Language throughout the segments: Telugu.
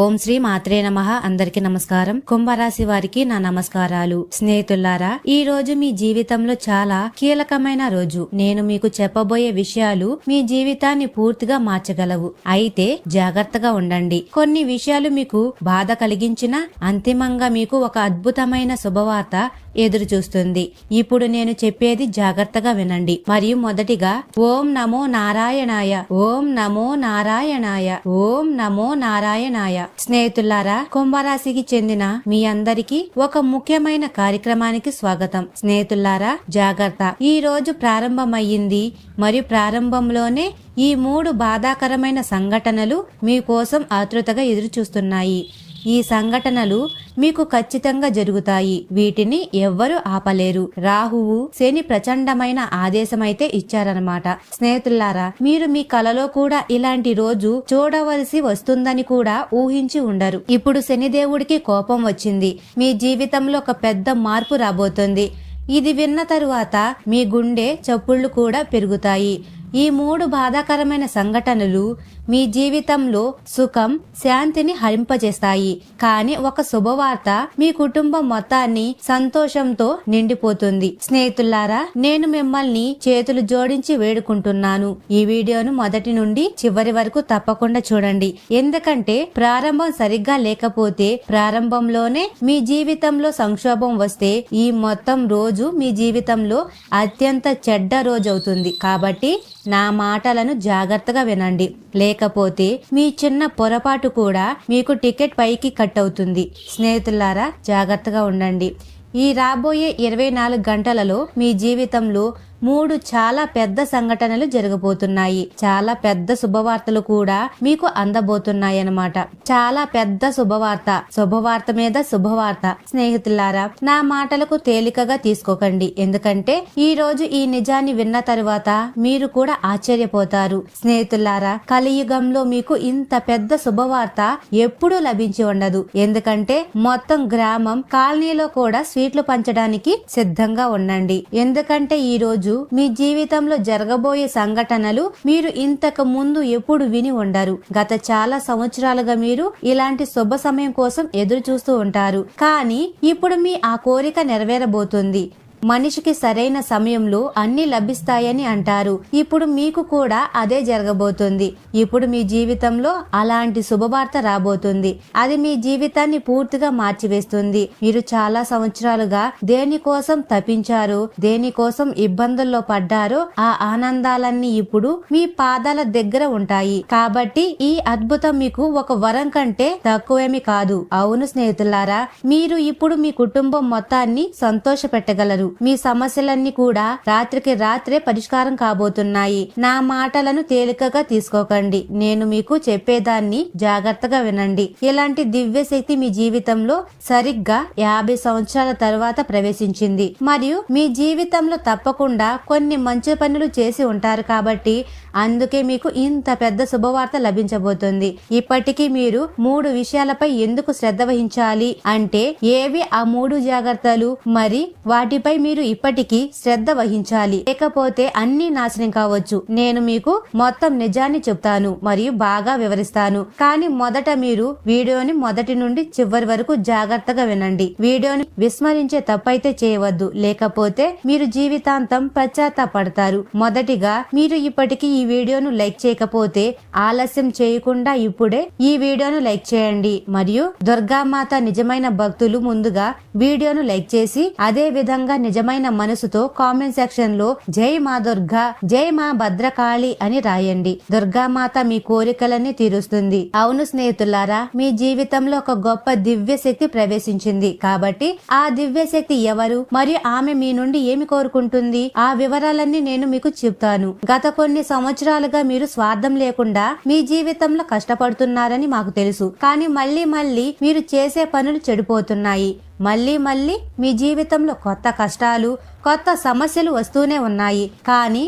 ఓం శ్రీ మాత్రే నమ. అందరికి నమస్కారం. కుంభరాశి వారికి నా నమస్కారాలు. స్నేహితులారా ఈ రోజు మీ జీవితంలో చాలా కీలకమైన రోజు. నేను మీకు చెప్పబోయే విషయాలు మీ జీవితాన్ని పూర్తిగా మార్చగలవు. అయితే జాగ్రత్తగా ఉండండి. కొన్ని విషయాలు మీకు బాధ కలిగించినా అంతిమంగా మీకు ఒక అద్భుతమైన శుభవార్త ఎదురు చూస్తుంది ఇప్పుడు నేను చెప్పేది జాగ్రత్తగా వినండి. మరియు మొదటిగా ఓం నమో నారాయణాయ. ఓం నమో నారాయణాయ. ఓం నమో నారాయణాయ. స్నేహితులారా కుంభరాశికి చెందిన మీ అందరికీ ఒక ముఖ్యమైన కార్యక్రమానికి స్వాగతం. స్నేహితులారా జాగ్రత్త. ఈ రోజు ప్రారంభమయ్యింది మరియు ప్రారంభంలోనే ఈ మూడు బాధాకరమైన సంఘటనలు మీకోసం ఆతృతగా ఎదురు చూస్తున్నాయి ఈ సంఘటనలు మీకు ఖచ్చితంగా జరుగుతాయి. వీటిని ఎవ్వరూ ఆపలేరు. రాహువు శని ప్రచండమైన ఆదేశమైతే ఇచ్చారనమాట స్నేహితులారా మీరు మీ కలలో కూడా ఇలాంటి రోజు చూడవలసి వస్తుందని కూడా ఊహించి ఉండరు. ఇప్పుడు శనిదేవుడికి కోపం వచ్చింది. మీ జీవితంలో ఒక పెద్ద మార్పు రాబోతుంది. ఇది విన్న తరువాత మీ గుండె చప్పుళ్ళు కూడా పెరుగుతాయి. ఈ మూడు బాధాకరమైన సంఘటనలు మీ జీవితంలో సుఖం శాంతిని హరింపజేస్తాయి. కానీ ఒక శుభవార్త మీ కుటుంబం మొత్తాన్ని సంతోషంతో నిండిపోతుంది. స్నేహితులారా నేను మిమ్మల్ని చేతులు జోడించి వేడుకుంటున్నాను. ఈ వీడియోను మొదటి నుండి చివరి వరకు తప్పకుండా చూడండి. ఎందుకంటే ప్రారంభం సరిగ్గా లేకపోతే ప్రారంభంలోనే మీ జీవితంలో సంక్షోభం వస్తే ఈ మొత్తం రోజు మీ జీవితంలో అత్యంత చెడ్డ రోజు అవుతుంది. కాబట్టి నా మాటలను జాగ్రత్తగా వినండి. లేకపోతే మీ చిన్న పొరపాటు కూడా మీకు టికెట్ పైకి కట్ అవుతుంది. స్నేహితులారా జాగ్రత్తగా ఉండండి. ఈ రాబోయే ఇరవై నాలుగు గంటలలో మీ జీవితంలో మూడు చాలా పెద్ద సంఘటనలు జరగబోతున్నాయి. చాలా పెద్ద శుభవార్తలు కూడా మీకు అందబోతున్నాయి అన్నమాట చాలా పెద్ద శుభవార్త శుభవార్త మీద శుభవార్త. స్నేహితులారా నా మాటలకు తేలికగా తీసుకోకండి. ఎందుకంటే ఈ రోజు ఈ నిజాన్ని విన్న తరువాత మీరు కూడా ఆశ్చర్యపోతారు. స్నేహితులారా కలియుగంలో మీకు ఇంత పెద్ద శుభవార్త ఎప్పుడూ లభించి ఉండదు. ఎందుకంటే మొత్తం గ్రామం కాలనీలో కూడా స్వీట్లు పంచడానికి సిద్ధంగా ఉండండి. ఎందుకంటే ఈ రోజు మీ జీవితంలో జరగబోయే సంఘటనలు మీరు ఇంతకు ముందు ఎప్పుడు విని ఉండరు. గత చాలా సంవత్సరాలుగా మీరు ఇలాంటి శుభ సమయం కోసం ఎదురు చూస్తూ ఉంటారు. కానీ ఇప్పుడు మీ ఆ కోరిక నెరవేరబోతుంది. మనిషికి సరైన సమయంలో అన్ని లభిస్తాయని అంటారు. ఇప్పుడు మీకు కూడా అదే జరగబోతుంది. ఇప్పుడు మీ జీవితంలో అలాంటి శుభవార్త రాబోతుంది. అది మీ జీవితాన్ని పూర్తిగా మార్చివేస్తుంది. మీరు చాలా సంవత్సరాలుగా దేనికోసం తపించారు దేనికోసం ఇబ్బందుల్లో పడ్డారో ఆ ఆనందాలన్నీ ఇప్పుడు మీ పాదాల దగ్గర ఉంటాయి. కాబట్టి ఈ అద్భుతం మీకు ఒక వరం కంటే తక్కువేమి కాదు. అవును స్నేహితులారా మీరు ఇప్పుడు మీ కుటుంబం మొత్తాన్ని సంతోష పెట్టగలరు మీ సమస్యలన్నీ కూడా రాత్రికి రాత్రే పరిష్కారం కాబోతున్నాయి. నా మాటలను తేలికగా తీసుకోకండి. నేను మీకు చెప్పేదాన్ని జాగ్రత్తగా వినండి. ఇలాంటి దివ్య శక్తి మీ జీవితంలో సరిగ్గా యాభై సంవత్సరాల తర్వాత ప్రవేశించింది. మరియు మీ జీవితంలో తప్పకుండా కొన్ని మంచి పనులు చేసి ఉంటారు కాబట్టి అందుకే మీకు ఇంత పెద్ద శుభవార్త లభించబోతుంది. ఇప్పటికీ మీరు మూడు విషయాలపై ఎందుకు శ్రద్ధ వహించాలి? అంటే ఏవి ఆ మూడు జాగ్రత్తలు? మరి వాటిపై మీరు ఇప్పటికీ శ్రద్ధ వహించాలి. లేకపోతే అన్ని నాశనం కావచ్చు. నేను మీకు మొత్తం నిజాన్ని చెప్తాను మరియు బాగా వివరిస్తాను. కానీ మొదట మీరు వీడియోని మొదటి నుండి చివరి వరకు జాగ్రత్తగా వినండి. వీడియోని విస్మరించే తప్పైతే చేయవద్దు. లేకపోతే మీరు జీవితాంతం పశ్చాత్తాపడతారు. మొదటిగా మీరు ఇప్పటికీ ఈ వీడియోను లైక్ చేయకపోతే ఆలస్యం చేయకుండా ఇప్పుడే ఈ వీడియోను లైక్ చేయండి. మరియు దుర్గామాత నిజమైన భక్తులు ముందుగా వీడియోను లైక్ చేసి అదే విధంగా నిజమైన మనసుతో కామెంట్ సెక్షన్లో జై మా దుర్గా జై మా భద్రకాళి అని రాయండి. దుర్గామాత మీ కోరికలన్నీ తీరుస్తుంది. అవును స్నేహితులారా మీ జీవితంలో ఒక గొప్ప దివ్య శక్తి ప్రవేశించింది. కాబట్టి ఆ దివ్య శక్తి ఎవరు? మరియు ఆమె మీ నుండి ఏమి కోరుకుంటుంది? ఆ వివరాలన్నీ నేను మీకు చెప్తాను. గత కొన్ని సంవత్సరాలుగా మీరు స్వార్థం లేకుండా మీ జీవితంలో కష్టపడుతున్నారని మాకు తెలుసు. కానీ మళ్ళీ మళ్ళీ మీరు చేసే పనులు చెడిపోతున్నాయి. మళ్ళీ మళ్ళీ మీ జీవితంలో కొత్త కష్టాలు కొత్త సమస్యలు వస్తూనే ఉన్నాయి. కానీ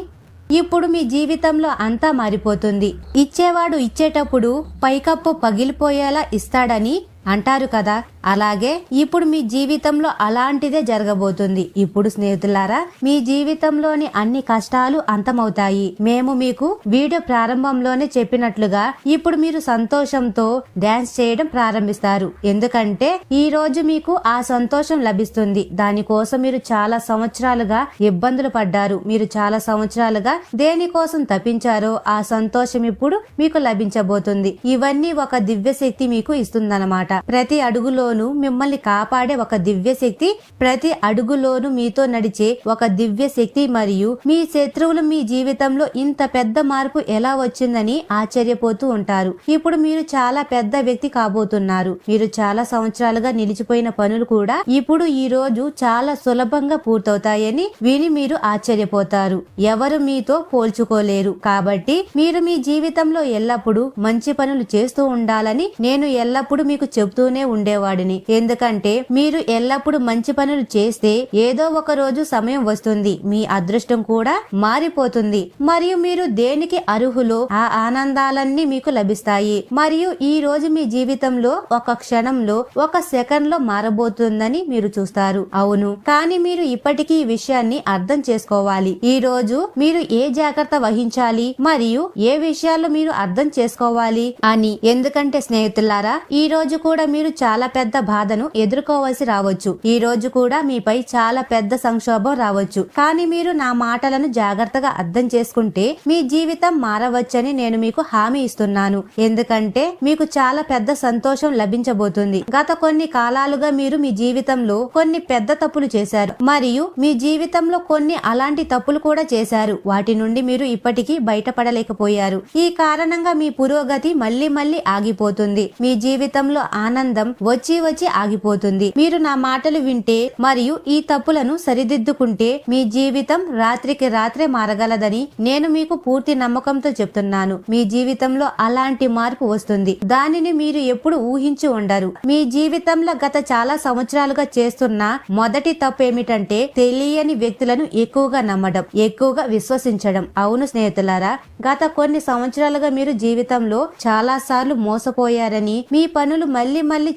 ఇప్పుడు మీ జీవితంలో అంతా మారిపోతుంది. ఇచ్చేవాడు ఇచ్చేటప్పుడు పైకప్పు పగిలిపోయేలా ఇస్తాడని అంటారు కదా. అలాగే ఇప్పుడు మీ జీవితంలో అలాంటిదే జరగబోతుంది. ఇప్పుడు స్నేహితులారా మీ జీవితంలోని అన్ని కష్టాలు అంతమవుతాయి. మేము మీకు వీడియో ప్రారంభంలోనే చెప్పినట్లుగా ఇప్పుడు మీరు సంతోషంతో డాన్స్ చేయడం ప్రారంభిస్తారు. ఎందుకంటే ఈ రోజు మీకు ఆ సంతోషం లభిస్తుంది. దానికోసం మీరు చాలా సంవత్సరాలుగా ఇబ్బందులు పడ్డారు. మీరు చాలా సంవత్సరాలుగా దేనికోసం తప్పించారో ఆ సంతోషం ఇప్పుడు మీకు లభించబోతుంది. ఇవన్నీ ఒక దివ్య శక్తి మీకు ఇస్తుందన్నమాట. ప్రతి అడుగులో అడుగులోనూ మిమ్మల్ని కాపాడే ఒక దివ్యశక్తి ప్రతి అడుగులోనూ మీతో నడిచే ఒక దివ్యశక్తి మరియు మీ శత్రువులు మీ జీవితంలో ఇంత పెద్ద మార్పు ఎలా వచ్చిందని ఆశ్చర్యపోతూ ఉంటారు. ఇప్పుడు మీరు చాలా పెద్ద వ్యక్తి కాబోతున్నారు. మీరు చాలా సంవత్సరాలుగా నిలిచిపోయిన పనులు కూడా ఇప్పుడు ఈ రోజు చాలా సులభంగా పూర్తవుతాయని విని మీరు ఆశ్చర్యపోతారు. ఎవరు మీతో పోల్చుకోలేరు. కాబట్టి మీరు మీ జీవితంలో ఎల్లప్పుడూ మంచి పనులు చేస్తూ ఉండాలని నేను ఎల్లప్పుడూ మీకు చెబుతూనే ఉండేవాడిని. ఎందుకంటే మీరు ఎల్లప్పుడూ మంచి పనులు చేస్తే ఏదో ఒక రోజు సమయం వస్తుంది. మీ అదృష్టం కూడా మారిపోతుంది. మరియు మీరు దేనికి అర్హులో ఆ ఆనందాలన్నీ మీకు లభిస్తాయి. మరియు ఈ రోజు మీ జీవితంలో ఒక క్షణంలో ఒక సెకండ్లో మారబోతుందని మీరు చూస్తారు. అవును. కానీ మీరు ఇప్పటికీ ఈ విషయాన్ని అర్థం చేసుకోవాలి. ఈ రోజు మీరు ఏ జాగ్రత్త వహించాలి? మరియు ఏ విషయాల్లో మీరు అర్థం చేసుకోవాలి? అని. ఎందుకంటే స్నేహితులారా ఈ రోజు కూడా మీరు చాలా పెద్ద బాధను ఎదుర్కోవాల్సి రావచ్చు. ఈ రోజు కూడా మీపై చాలా పెద్ద సంక్షోభం రావచ్చు. కానీ మీరు నా మాటలను జాగ్రత్తగా అర్థం చేసుకుంటే మీ జీవితం మారవచ్చని నేను మీకు హామీ ఇస్తున్నాను. ఎందుకంటే మీకు చాలా పెద్ద సంతోషం లభించబోతుంది. గత కొన్ని కాలాలుగా మీరు మీ జీవితంలో కొన్ని పెద్ద తప్పులు చేశారు. మరియు మీ జీవితంలో కొన్ని అలాంటి తప్పులు కూడా చేశారు. వాటి నుండి మీరు ఇప్పటికీ బయటపడలేకపోయారు. ఈ కారణంగా మీ పురోగతి మళ్ళీ మళ్ళీ ఆగిపోతుంది. మీ జీవితంలో ఆనందం వచ్చి వచ్చి ఆగిపోతుంది. మీరు నా మాటలు వింటే మరియు ఈ తప్పులను సరిదిద్దుకుంటే మీ జీవితం రాత్రికి రాత్రే మారగలదని నేను మీకు పూర్తి నమ్మకంతో చెప్తున్నాను. మీ జీవితంలో అలాంటి మార్పు వస్తుంది. దానిని మీరు ఎప్పుడు ఊహించి ఉండరు. మీ జీవితంలో గత చాలా సంవత్సరాలుగా చేస్తున్న మొదటి తప్పు ఏమిటంటే తెలియని వ్యక్తులను ఎక్కువగా నమ్మడం ఎక్కువగా విశ్వసించడం. అవును స్నేహితులారా గత కొన్ని సంవత్సరాలుగా మీరు జీవితంలో చాలా సార్లు మోసపోయారని మీ పనులు మళ్ళీ మళ్ళీ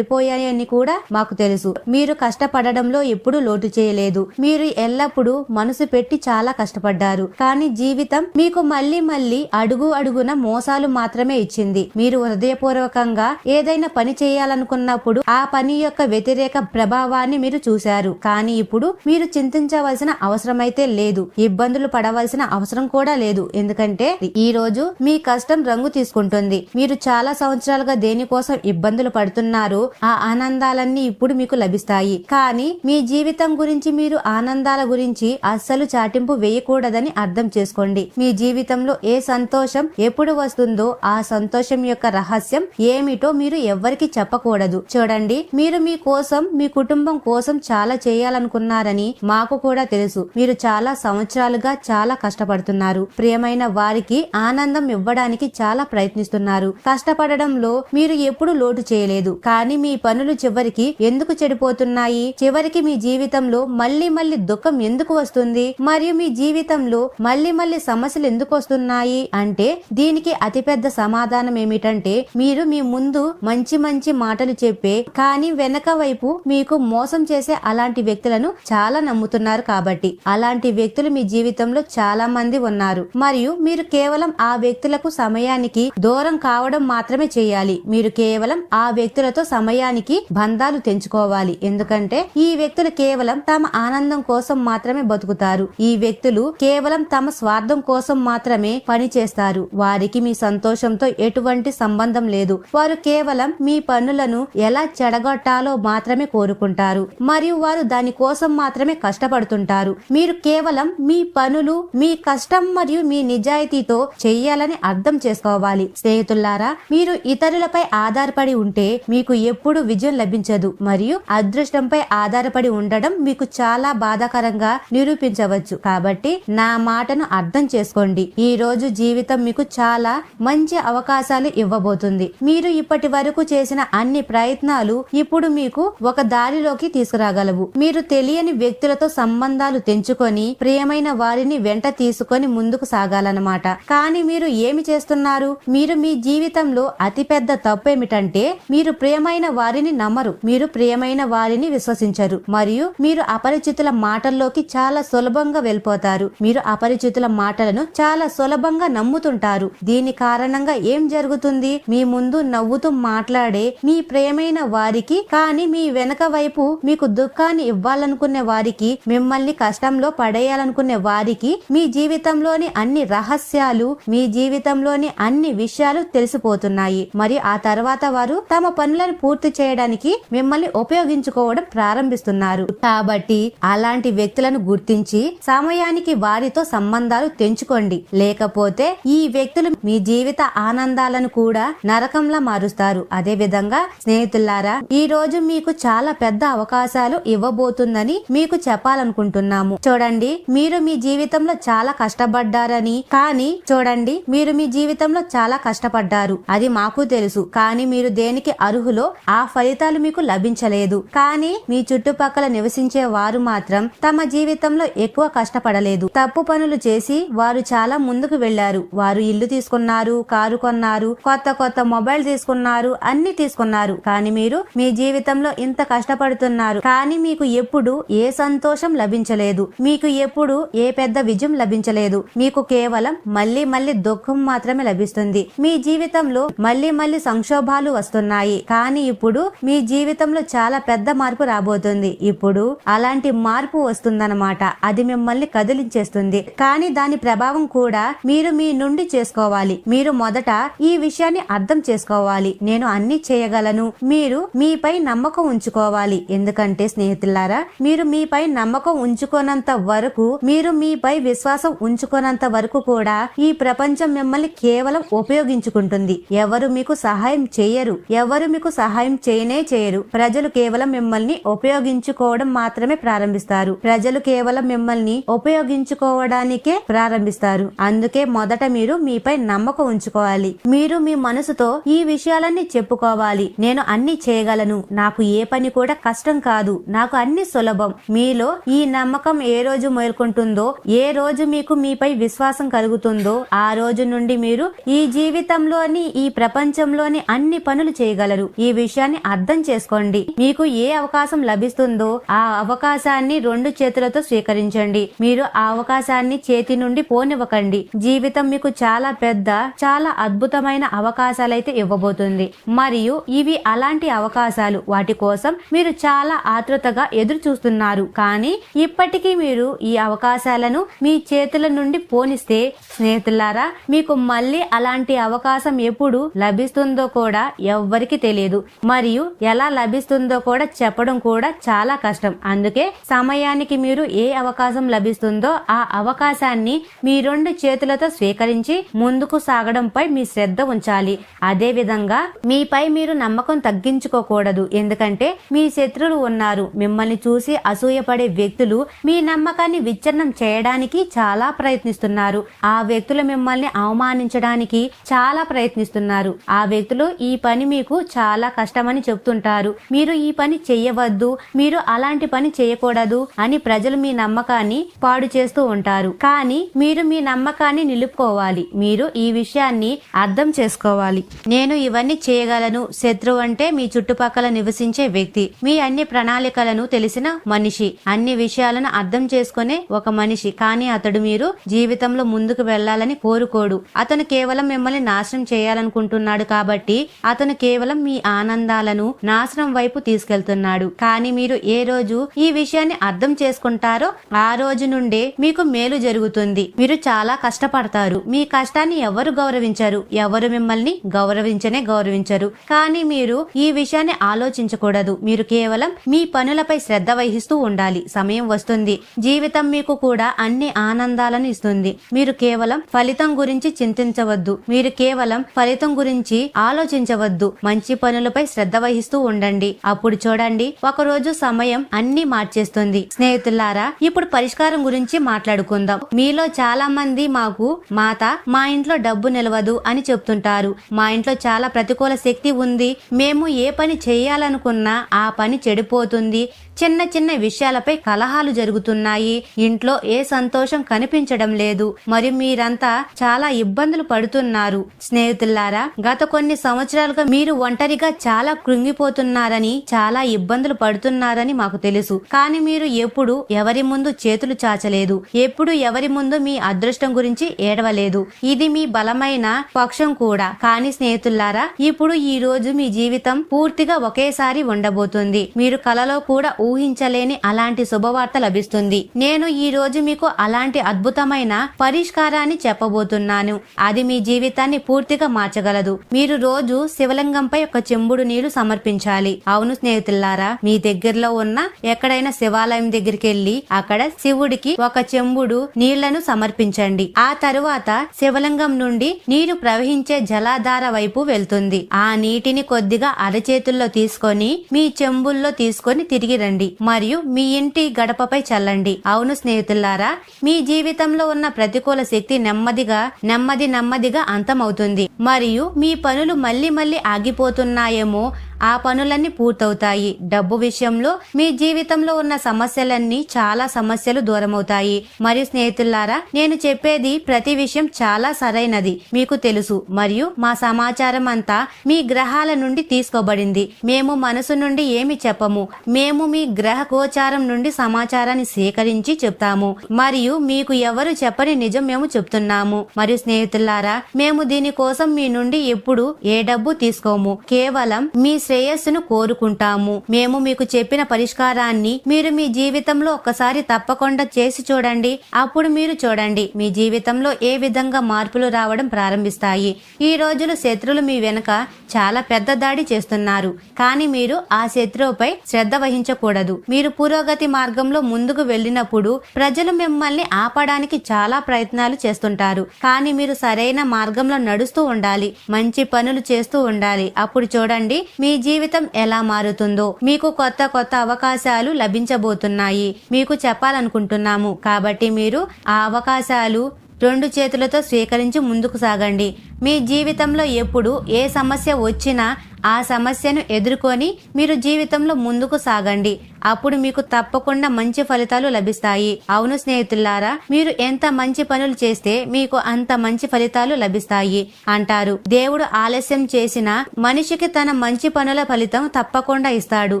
అని కూడా మాకు తెలుసు. మీరు కష్టపడడంలో ఎప్పుడూ లోటు చేయలేదు. మీరు ఎల్లప్పుడూ మనసు పెట్టి చాలా కష్టపడ్డారు. కానీ జీవితం మీకు మళ్ళీ మళ్ళీ అడుగు అడుగున మోసాలు మాత్రమే ఇచ్చింది. మీరు హృదయపూర్వకంగా ఏదైనా పని చేయాలనుకున్నప్పుడు ఆ పని యొక్క వ్యతిరేక ప్రభావాన్ని మీరు చూశారు. కానీ ఇప్పుడు మీరు చింతించవలసిన అవసరమైతే లేదు. ఇబ్బందులు పడవలసిన అవసరం కూడా లేదు. ఎందుకంటే ఈ రోజు మీ కష్టం రంగు తీసుకుంటుంది. మీరు చాలా సంవత్సరాలుగా దేనికోసం ఇబ్బందులు పడుతున్నారు? ఆ ఆనందాలన్నీ ఇప్పుడు మీకు లభిస్తాయి. కానీ మీ జీవితం గురించి మీరు ఆనందాల గురించి అస్సలు చాటింపు వేయకూడదని అర్థం చేసుకోండి. మీ జీవితంలో ఏ సంతోషం ఎప్పుడు వస్తుందో ఆ సంతోషం యొక్క రహస్యం ఏమిటో మీరు ఎవ్వరికి చెప్పకూడదు. చూడండి మీరు మీ కోసం మీ కుటుంబం కోసం చాలా చేయాలనుకున్నారని మాకు కూడా తెలుసు. మీరు చాలా సంవత్సరాలుగా చాలా కష్టపడుతున్నారు. ప్రియమైన వారికి ఆనందం ఇవ్వడానికి చాలా ప్రయత్నిస్తున్నారు. కష్టపడడంలో మీరు ఎప్పుడు లోటు చేయలేదు. కానీ మీ పనులు చివరికి ఎందుకు చెడిపోతున్నాయి? చివరికి మీ జీవితంలో మళ్ళీ మళ్ళీ దుఃఖం ఎందుకు వస్తుంది? మరియు మీ జీవితంలో మళ్ళీ మళ్ళీ సమస్యలు ఎందుకు వస్తున్నాయి? అంటే దీనికి అతిపెద్ద సమాధానం ఏమిటంటే మీరు మీ ముందు మంచి మంచి మాటలు చెప్పే కానీ వెనక వైపు మీకు మోసం చేసే అలాంటి వ్యక్తులను చాలా నమ్ముతున్నారు కాబట్టి. అలాంటి వ్యక్తులు మీ జీవితంలో చాలా మంది ఉన్నారు. మరియు మీరు కేవలం ఆ వ్యక్తులకు సమయానికి దూరం కావడం మాత్రమే చేయాలి. మీరు కేవలం ఆ వ్యక్తులతో సమయానికి బంధాలు తెంచుకోవాలి. ఎందుకంటే ఈ వ్యక్తులు కేవలం తమ ఆనందం కోసం మాత్రమే బతుకుతారు. ఈ వ్యక్తులు కేవలం తమ స్వార్థం కోసం మాత్రమే పని చేస్తారు. వారికి మీ సంతోషంతో ఎటువంటి సంబంధం లేదు. వారు కేవలం మీ పనులను ఎలా చెడగొట్టాలో మాత్రమే కోరుకుంటారు. మరియు వారు దాని కోసం మాత్రమే కష్టపడుతుంటారు. మీరు కేవలం మీ పనులు మీ కష్టం మరియు మీ నిజాయితీతో చెయ్యాలని అర్థం చేసుకోవాలి. స్నేహితులారా మీరు ఇతరులపై ఆధారపడి ఉంటే మీకు ఎప్పుడు విజయం లభించదు మరియు అదృష్టంపై ఆధారపడి ఉండడం మీకు చాలా బాధాకరంగా నిరూపించవచ్చు. కాబట్టి నా మాటను అర్థం చేసుకోండి. ఈ రోజు జీవితం మీకు చాలా మంచి అవకాశాలు ఇవ్వబోతుంది. మీరు ఇప్పటి వరకు చేసిన అన్ని ప్రయత్నాలు ఇప్పుడు మీకు ఒక దారిలోకి తీసుకురాగలవు. మీరు తెలియని వ్యక్తులతో సంబంధాలు తెంచుకొని ప్రియమైన వారిని వెంట తీసుకొని ముందుకు సాగాలన్నమాట. కానీ మీరు ఏమి చేస్తున్నారు? మీరు మీ జీవితంలో అతిపెద్ద తప్పు ఏమిటంటే మీరు ప్రియమైన వారి వారిని నమ్మరు. మీరు ప్రియమైన వారిని విశ్వసించరు. మరియు మీరు అపరిచితుల మాటల్లోకి చాలా సులభంగా వెళ్ళిపోతారు. మీరు అపరిచితుల మాటలను చాలా సులభంగా నమ్ముతుంటారు. దీని కారణంగా ఏం జరుగుతుంది? మీ ముందు నవ్వుతూ మాట్లాడే మీ ప్రియమైన వారికి కానీ మీ వెనక వైపు మీకు దుఃఖాన్ని ఇవ్వాలనుకునే వారికి మిమ్మల్ని కష్టంలో పడేయాలనుకునే వారికి మీ జీవితంలోని అన్ని రహస్యాలు మీ జీవితంలోని అన్ని విషయాలు తెలిసిపోతున్నాయి. మరి ఆ తర్వాత వారు తమ పనులను పూర్తి చేయ చేయడానికి మిమ్మల్ని ఉపయోగించుకోవడం ప్రారంభిస్తున్నారు. కాబట్టి అలాంటి వ్యక్తులను గుర్తించి సమయానికి వారితో సంబంధాలు తెంచుకోండి. లేకపోతే ఈ వ్యక్తులు మీ జీవిత ఆనందాలను కూడా నరకంలా మారుస్తారు. అదే విధంగా స్నేహితులారా ఈ రోజు మీకు చాలా పెద్ద అవకాశాలు ఇవ్వబోతుందని మీకు చెప్పాలనుకుంటున్నాము. చూడండి మీరు మీ జీవితంలో చాలా కష్టపడ్డారని కానీ చూడండి మీరు మీ జీవితంలో చాలా కష్టపడ్డారు. అది మాకు తెలుసు. కానీ మీరు దేనికి అర్హులో? ఆ ఫలితాలు మీకు లభించలేదు. కానీ మీ చుట్టుపక్కల నివసించే వారు మాత్రం తమ జీవితంలో ఎక్కువ కష్టపడలేదు. తప్పు పనులు చేసి వారు చాలా ముందుకు వెళ్ళారు వారు ఇల్లు తీసుకున్నారు కారు కొన్నారు కొత్త కొత్త మొబైల్ తీసుకున్నారు అన్ని తీసుకున్నారు. కానీ మీరు మీ జీవితంలో ఇంత కష్టపడుతున్నారు. కానీ మీకు ఎప్పుడు ఏ సంతోషం లభించలేదు. మీకు ఎప్పుడు ఏ పెద్ద విజయం లభించలేదు. మీకు కేవలం మళ్ళీ మళ్ళీ దుఃఖం మాత్రమే లభిస్తుంది. మీ జీవితంలో మళ్ళీ మళ్ళీ సంక్షోభాలు వస్తున్నాయి. కానీ ఇప్పుడు మీ జీవితంలో చాలా పెద్ద మార్పు రాబోతుంది. ఇప్పుడు అలాంటి మార్పు వస్తుందన్నమాట. అది మిమ్మల్ని కదిలించేస్తుంది. కానీ దాని ప్రభావం కూడా మీరు మీ నుండి చేసుకోవాలి. మీరు మొదట ఈ విషయాన్ని అర్థం చేసుకోవాలి. నేను అన్ని చేయగలను. మీరు మీపై నమ్మకం ఉంచుకోవాలి. ఎందుకంటే స్నేహితులారా మీరు మీపై నమ్మకం ఉంచుకోనంత వరకు మీరు మీపై విశ్వాసం ఉంచుకోనంత వరకు కూడా ఈ ప్రపంచం మిమ్మల్ని కేవలం ఉపయోగించుకుంటుంది. ఎవరు మీకు సహాయం చేయరు. ఎవరు మీకు సహాయం చేయనే చేయరు ప్రజలు కేవలం మిమ్మల్ని ఉపయోగించుకోవడం మాత్రమే ప్రారంభిస్తారు. ప్రజలు కేవలం మిమ్మల్ని ఉపయోగించుకోవడానికే ప్రారంభిస్తారు. అందుకే మొదట మీరు మీపై నమ్మకం ఉంచుకోవాలి. మీరు మీ మనసుతో ఈ విషయాలన్నీ చెప్పుకోవాలి. నేను అన్ని చేయగలను. నాకు ఏ పని కూడా కష్టం కాదు. నాకు అన్ని సులభం. మీలో ఈ నమ్మకం ఏ రోజు మేల్కొంటుందో ఏ రోజు మీకు మీపై విశ్వాసం కలుగుతుందో ఆ రోజు నుండి మీరు ఈ జీవితంలోని ఈ ప్రపంచంలోని అన్ని పనులు చేయగలరు. ఈ విషయాన్ని అర్థం చేసుకోండి. మీకు ఏ అవకాశం లభిస్తుందో ఆ అవకాశాన్ని రెండు చేతులతో స్వీకరించండి. మీరు ఆ అవకాశాన్ని చేతి నుండి పోనివ్వకండి. జీవితం మీకు చాలా పెద్ద చాలా అద్భుతమైన అవకాశాలైతే ఇవ్వబోతుంది. మరియు ఇవి అలాంటి అవకాశాలు. వాటి కోసం మీరు చాలా ఆతృతగా ఎదురు చూస్తున్నారు కానీ ఇప్పటికీ మీరు ఈ అవకాశాలను మీ చేతుల నుండి పోనిస్తే స్నేహితులారా మీకు మళ్ళీ అలాంటి అవకాశం ఎప్పుడు లభిస్తుందో కూడా ఎవ్వరికి తెలియదు. మరి మరియు ఎలా లభిస్తుందో కూడా చెప్పడం కూడా చాలా కష్టం. అందుకే సమయానికి మీరు ఏ అవకాశం లభిస్తుందో ఆ అవకాశాన్ని మీ రెండు చేతులతో స్వీకరించి ముందుకు సాగడంపై మీ శ్రద్ధ ఉంచాలి. అదే విధంగా మీపై మీరు నమ్మకం తగ్గించుకోకూడదు. ఎందుకంటే మీ శత్రులు ఉన్నారు. మిమ్మల్ని చూసి అసూయపడే వ్యక్తులు మీ నమ్మకాన్ని విచ్ఛిన్నం చేయడానికి చాలా ప్రయత్నిస్తున్నారు. ఆ వ్యక్తులు మిమ్మల్ని అవమానించడానికి చాలా ప్రయత్నిస్తున్నారు. ఆ వ్యక్తులు ఈ పని మీకు చాలా కష్టమని చెప్తుంటారు. మీరు ఈ పని చెయ్యవద్దు. మీరు అలాంటి పని చేయకూడదు అని ప్రజలు మీ నమ్మకాన్ని పాడు చేస్తూ ఉంటారు. కానీ మీరు మీ నమ్మకాన్ని నిలుపుకోవాలి. మీరు ఈ విషయాన్ని అర్థం చేసుకోవాలి. నేను ఇవన్నీ చేయగలను. శత్రువు అంటే మీ చుట్టుపక్కల నివసించే వ్యక్తి. మీ అన్ని ప్రణాళికలను తెలిసిన మనిషి. అన్ని విషయాలను అర్థం చేసుకునే ఒక మనిషి. కానీ అతడు మీరు జీవితంలో ముందుకు వెళ్ళాలని కోరుకోడు. అతను కేవలం మిమ్మల్ని నాశనం చేయాలనుకుంటున్నాడు కాబట్టి అతను కేవలం మీ ఆనందాలను నాశనం వైపు తీసుకెళ్తున్నాడు. కానీ మీరు ఏ రోజు ఈ విషయాన్ని అర్థం చేసుకుంటారో ఆ రోజు నుండే మీకు మేలు జరుగుతుంది. మీరు చాలా కష్టపడతారు. మీ కష్టాన్ని ఎవరు గౌరవించరు? ఎవరు మిమ్మల్ని గౌరవించనే గౌరవించరు. కానీ మీరు ఈ విషయాన్ని ఆలోచించకూడదు. మీరు కేవలం మీ పనులపై శ్రద్ధ వహిస్తూ ఉండాలి. సమయం వస్తుంది. జీవితం మీకు కూడా అన్ని ఆనందాలను ఇస్తుంది. మీరు కేవలం ఫలితం గురించి చింతించవద్దు. మీరు కేవలం ఫలితం గురించి ఆలోచించవద్దు. మంచి పనులపై శ్రద్ధ వహిస్తూ ఉండండి. అప్పుడు చూడండి ఒకరోజు సమయం అన్ని మార్చేస్తుంది. స్నేహితులారా ఇప్పుడు పరిష్కారం గురించి మాట్లాడుకుందాం. మీలో చాలా మంది మాకు మాత మా ఇంట్లో డబ్బు నిలవదు అని చెప్తుంటారు. మా ఇంట్లో చాలా ప్రతికూల శక్తి ఉంది. మేము ఏ పని చేయాలనుకున్నా ఆ పని చెడిపోతుంది. చిన్న చిన్న విషయాలపై కలహాలు జరుగుతున్నాయి. ఇంట్లో ఏ సంతోషం కనిపించడం లేదు. మరియు మీరంతా చాలా ఇబ్బందులు పడుతున్నారు. స్నేహితులారా గత కొన్ని సంవత్సరాలుగా మీరు ఒంటరిగా చాలా కృంగిపోతున్నారని చాలా ఇబ్బందులు పడుతున్నారని మాకు తెలుసు. కానీ మీరు ఎప్పుడు ఎవరి ముందు చేతులు చాచలేదు. ఎప్పుడు ఎవరి ముందు మీ అదృష్టం గురించి ఏడవలేదు. ఇది మీ బలమైన పక్షం కూడా. కానీ స్నేహితులారా ఇప్పుడు ఈ రోజు మీ జీవితం పూర్తిగా ఒకేసారి ఉండబోతుంది. మీరు కలలో కూడా ఊహించలేని అలాంటి శుభవార్త లభిస్తుంది. నేను ఈ రోజు మీకు అలాంటి అద్భుతమైన పరిష్కారాన్ని చెప్పబోతున్నాను. అది మీ జీవితాన్ని పూర్తిగా మార్చగలదు. మీరు రోజు శివలింగంపై ఒక చెంబుడు నీళ్ళు సమర్పించాలి. అవును స్నేహితులారా మీ దగ్గరలో ఉన్న ఎక్కడైనా శివాలయం దగ్గరికి వెళ్ళి అక్కడ శివుడికి ఒక చెంబుడు నీళ్ళను సమర్పించండి. ఆ తరువాత శివలింగం నుండి నీరు ప్రవహించే జలాధార వైపు వెళ్తుంది. ఆ నీటిని కొద్దిగా అరచేతుల్లో తీసుకొని మీ చెంబుల్లో తీసుకొని తిరిగి రండి. మరియు మీ ఇంటి గడపపై చల్లండి. అవును స్నేహితులారా మీ జీవితంలో ఉన్న ప్రతికూల శక్తి నెమ్మదిగా నెమ్మది నెమ్మదిగా అంతమవుతుంది. మరియు మీ పనులు మళ్ళీ మళ్ళీ ఆగిపోతున్నాయేమో ఆ పనులన్నీ పూర్తవుతాయి. డబ్బు విషయంలో మీ జీవితంలో ఉన్న సమస్యలన్నీ చాలా సమస్యలు దూరమవుతాయి. మరియు స్నేహితులారా నేను చెప్పేది ప్రతి విషయం చాలా సరైనది. మీకు తెలుసు. మరియు మా సమాచారం అంతా మీ గ్రహాల నుండి తీసుకోబడింది. మేము మనసు నుండి ఏమి చెప్పము. మేము మీ గ్రహ గోచారం నుండి సమాచారాన్ని సేకరించి చెప్తాము. మరియు మీకు ఎవరు చెప్పని నిజం మేము చెప్తున్నాము. మరియు స్నేహితులారా మేము దీనికోసం మీ నుండి ఎప్పుడు ఏ డబ్బు తీసుకోము. కేవలం మీ శ్రేయస్సును కోరుకుంటాము. మేము మీకు చెప్పిన పరిష్కారాన్ని మీరు మీ జీవితంలో ఒక్కసారి తప్పకుండా చేసి చూడండి. అప్పుడు మీరు చూడండి మీ జీవితంలో ఏ విధంగా మార్పులు రావడం ప్రారంభిస్తాయి. ఈ రోజులు శత్రులు మీ వెనుక చాలా పెద్ద దాడి చేస్తున్నారు. కానీ మీరు ఆ శత్రువుపై శ్రద్ధ వహించకూడదు. మీరు పురోగతి మార్గంలో ముందుకు వెళ్ళినప్పుడు ప్రజలు మిమ్మల్ని ఆపడానికి చాలా ప్రయత్నాలు చేస్తుంటారు. కానీ మీరు సరైన మార్గంలో నడుస్తూ ఉండాలి. మంచి పనులు చేస్తూ ఉండాలి. అప్పుడు చూడండి మీ జీవితం ఎలా మారుతుందో మీకు కొత్త కొత్త అవకాశాలు లభించబోతున్నాయి. మీకు చెప్పాలనుకుంటున్నాము. కాబట్టి మీరు ఆ అవకాశాలు రెండు చేతులతో స్వీకరించి ముందుకు సాగండి. మీ జీవితంలో ఎప్పుడు ఏ సమస్య వచ్చినా ఆ సమస్యను ఎదుర్కొని మీరు జీవితంలో ముందుకు సాగండి. అప్పుడు మీకు తప్పకుండా మంచి ఫలితాలు లభిస్తాయి. అవును స్నేహితులారా మీరు ఎంత మంచి పనులు చేస్తే మీకు అంత మంచి ఫలితాలు లభిస్తాయి అంటారు. దేవుడు ఆలస్యం చేసిన మనిషికి తన మంచి పనుల ఫలితం తప్పకుండా ఇస్తాడు.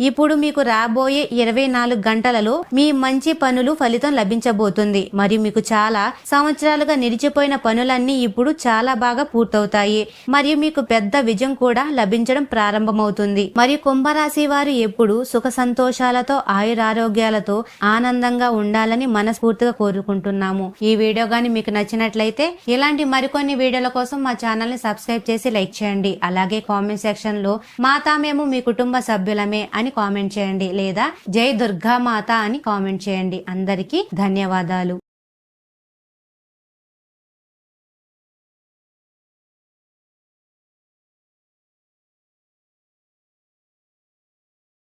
ఇప్పుడు మీకు రాబోయే ఇరవై నాలుగు గంటలలో మీ మంచి పనులు ఫలితం లభించబోతుంది. మరియు మీకు చాలా సంవత్సరాలుగా నిలిచిపోయిన పనులన్నీ ఇప్పుడు చాలా బాగా పూర్తవుతాయి. మరియు మీకు పెద్ద విజయం కూడా లభించడం ప్రారంభమవుతుంది. మరియు కుంభరాశి వారు ఎప్పుడు సుఖ సంతోషాలతో ఆయురారోగ్యాలతో ఆనందంగా ఉండాలని మనస్ఫూర్తిగా కోరుకుంటున్నాము. ఈ వీడియో గాని మీకు నచ్చినట్లయితే ఇలాంటి మరికొన్ని వీడియోల కోసం మా ఛానల్ని సబ్స్క్రైబ్ చేసి లైక్ చేయండి. అలాగే కామెంట్ సెక్షన్లో మాతా మేము మీ కుటుంబ సభ్యులమే అని కామెంట్ చేయండి. లేదా జై దుర్గా మాత అని కామెంట్ చేయండి. అందరికీ ధన్యవాదాలు.